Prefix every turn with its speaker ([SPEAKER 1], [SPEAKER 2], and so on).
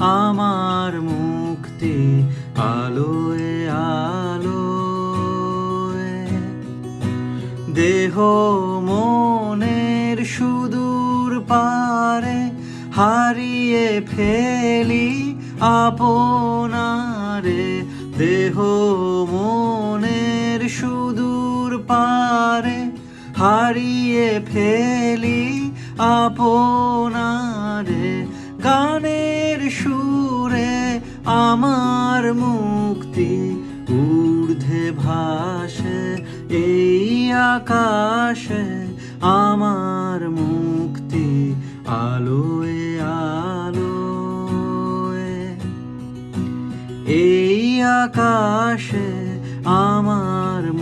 [SPEAKER 1] আমার মুক্তি আলোয় আলোয়। দেহ মনের সুদূর পারে হারিয়ে ফেলি আপনারে। দেহ মনের সুদূর পারে হারিয়ে ফেলি আপনারে। গানের সুরে আমার মুক্তি ঊর্ধ্বে ভাসে এই আকাশে আমার মুক্তি আলোয় আলোয়। এই আকাশে আমার